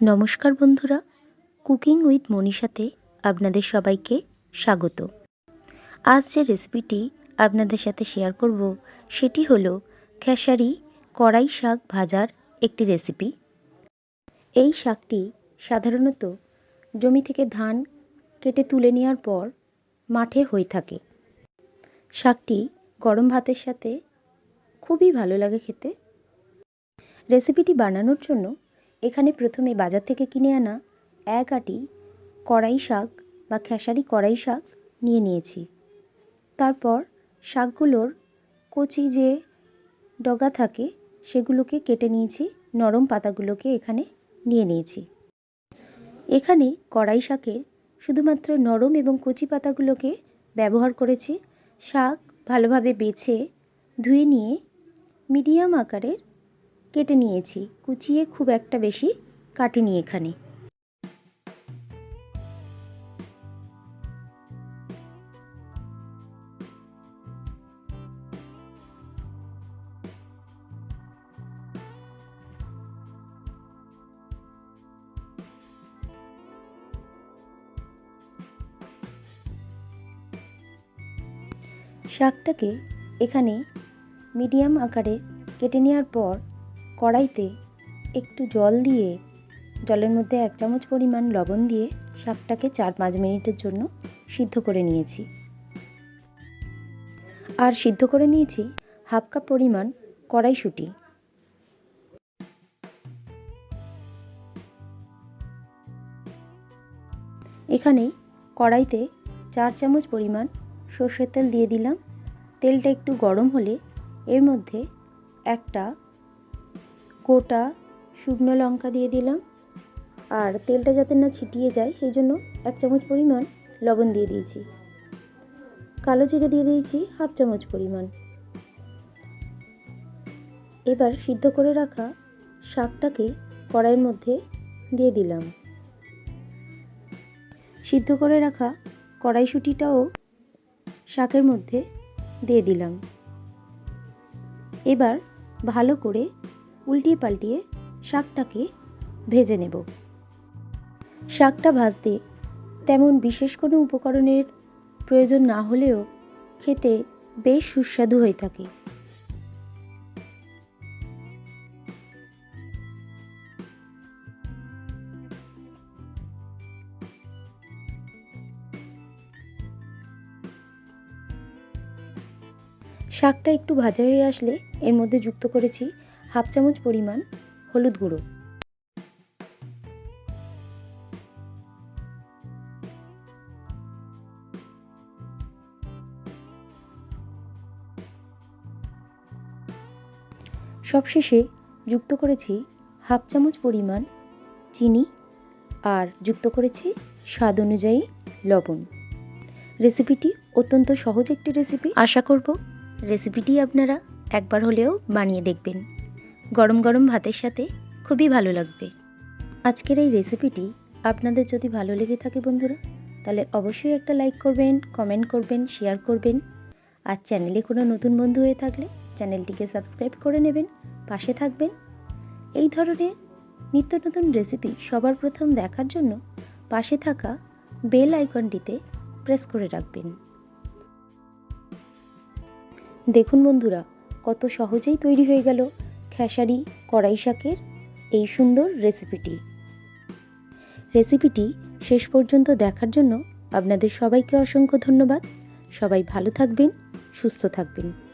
নমস্কার বন্ধুরা cooking with মনীষাতে আপনাদের সবাইকে স্বাগত। আজ যে রেসিপিটি আপনাদের সাথে শেয়ার করব, সেটি হলো খেসারি কড়াই শাক ভাজার একটি রেসিপি এই শাকটি সাধারণত জমি থেকে ধান কেটে তুলে নেওয়ার পর মাঠে হয়ে থাকে। শাকটি গরম ভাতের সাথে খুবই ভালো লাগে খেতে। রেসিপিটি বানানোর জন্য এখানে প্রথমে বাজার থেকে কিনে আনা এক আটি কড়াই শাক বা খেসারি কড়াই শাক নিয়ে নিয়েছি। তারপর শাকগুলোর কচি যে ডগা থাকে, সেগুলোকে কেটে নিয়েছি, নরম পাতাগুলোকে এখানে নিয়ে নিয়েছি। এখানে কড়াই শাকের শুধুমাত্র নরম এবং কচি পাতাগুলোকে ব্যবহার করেছি। শাক ভালোভাবে বেছে ধুয়ে নিয়ে মিডিয়াম আকারের কেটে নিয়েছি, কুচিয়ে খুব একটা বেশি কাটিনি এখানে। শাকটাকে এখানে মিডিয়াম আকারে কেটে নেওয়ার পর কড়াইতে একটু জল দিয়ে জলের মধ্যে এক চামচ পরিমাণ লবণ দিয়ে শাকটাকে চার পাঁচ মিনিটের জন্য সিদ্ধ করে নিয়েছি। আর সিদ্ধ করে নিয়েছি হাফ কাপ পরিমাণ কড়াইশুঁটি। এখানে কড়াইতে চার চামচ পরিমাণ সর্ষের তেল দিয়ে দিলাম। তেলটা একটু গরম হলে এর মধ্যে একটা গোটা শুকনো লঙ্কা দিয়ে দিলাম। আর তেলটা যাতে না ছিটিয়ে যায়, সেই জন্য এক চামচ পরিমাণ লবণ দিয়ে দিয়েছি। কালো জিরে দিয়ে দিয়েছি হাফ চামচ পরিমাণ। এবার সিদ্ধ করে রাখা শাকটাকে কড়াইয়ের মধ্যে দিয়ে দিলাম। সিদ্ধ করে রাখা কড়াইশুঁটিটাও শাকের মধ্যে দিয়ে দিলাম। এবার ভালো করে উল্টিয়ে পাল্টিয়ে শাকটাকে ভেজে নেব। শাকটা ভাজতে তেমন বিশেষ কোনো উপকরণের প্রয়োজন না হলেও খেতে বেশ সুস্বাদু হয়ে থাকে। শাকটা একটু ভাজা হয়ে আসলে এর মধ্যে যুক্ত করেছি হাফ চামচ পরিমাণ হলুদ গুঁড়ো। সবশেষে যুক্ত করেছি হাফ চামচ পরিমাণ চিনি আর যুক্ত করেছি স্বাদ অনুযায়ী লবণ। রেসিপিটি অত্যন্ত সহজ একটি রেসিপি। আশা করব রেসিপিটি আপনারা একবার হলেও বানিয়ে দেখবেন। গরম গরম ভাতের সাথে খুবই ভালো লাগবে। আজকের এই রেসিপিটি আপনাদের যদি ভালো লেগে থাকে বন্ধুরা, তাহলে অবশ্যই একটা লাইক করবেন কমেন্ট করবেন শেয়ার করবেন। আর চ্যানেলে কোনো নতুন বন্ধু হয়ে থাকলে চ্যানেলটিকে সাবস্ক্রাইব করে নেবেন, পাশে থাকবেন। এই ধরনের নিত্য নতুন রেসিপি সবার প্রথম দেখার জন্য পাশে থাকা বেল আইকনটিতে প্রেস করে রাখবেন। দেখুন বন্ধুরা, কত সহজেই তৈরি হয়ে গেল। খেসারি, কড়াই শাকের এই সুন্দর রেসিপিটি রেসিপিটি শেষ পর্যন্ত দেখার জন্য আপনাদের সবাইকে অসংখ্য ধন্যবাদ। সবাই ভালো থাকবেন, সুস্থ থাকবেন।